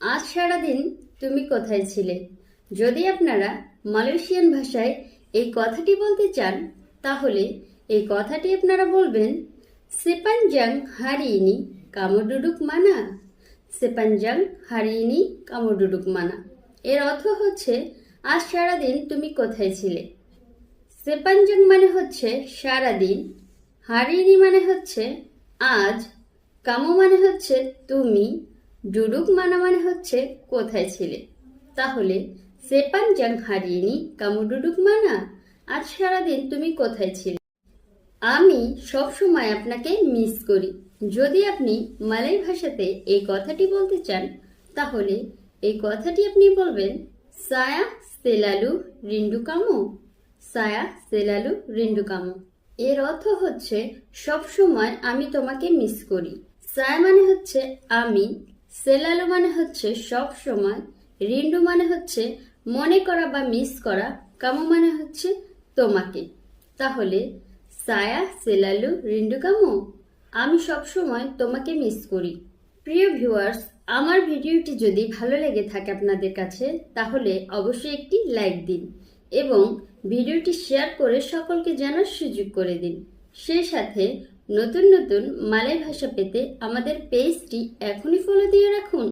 আজ সারাদিন তুমি কোথায় ছিলে? যদি আপনারা মালয়েশিয়ান ভাষায় এই কথাটি বলতে চান, তাহলে এই কথাটি আপনারা বলবেন সেপানজাং হারিনি কামডুডুক মানা। সেপানজাং হারিনি কামডুডুক মানা। এর অর্থ হচ্ছে, আজ সারাদিন তুমি কোথায় ছিলে? সেপানজাং মানে হচ্ছে সারাদিন। হারিনি মানে হচ্ছে আজ। কামো মানে হচ্ছে তুমি। ডুডুক মানা মানে হচ্ছে কোথায় ছিলে? তাহলে সেপান জাং হারিয়েনি, কামু ডুডুক মানা? আজ সারাদিন তুমি কোথায় ছিলে? আমি সব সময় আপনাকে মিস করি। যদি আপনি মালয় ভাষাতে এই কথাটি বলতে চান, তাহলে এই কথাটি আপনি বলবেন, সায়া সেলালু রিন্ডু কামো? সায়া সেলালু রিন্ডু কামো? এর অর্থ হচ্ছে, সব সময় আমি তোমাকে মিস করি। সায়া মানে হচ্ছে, আমি সেলালু মানে হচ্ছে সব সময়, রিন্ডু মানে হচ্ছে মনে করা বা মিস করা, কামো মানে হচ্ছে তোমাকে। তাহলে সায়া সেলালু রিন্ডু কামো, আমি সব সময় তোমাকে মিস করি। প্রিয় ভিউয়ার্স, আমার ভিডিওটি যদি ভালো লেগে থাকে আপনাদের কাছে, তাহলে অবশ্যই একটি লাইক দিন এবং ভিডিওটি শেয়ার করে সকলকে জানার সুযোগ করে দিন। সেই সাথে নতুন নতুন মালয় ভাষা পেতে আমাদের পেজটি এখনই ফলো দিয়ে রাখুন।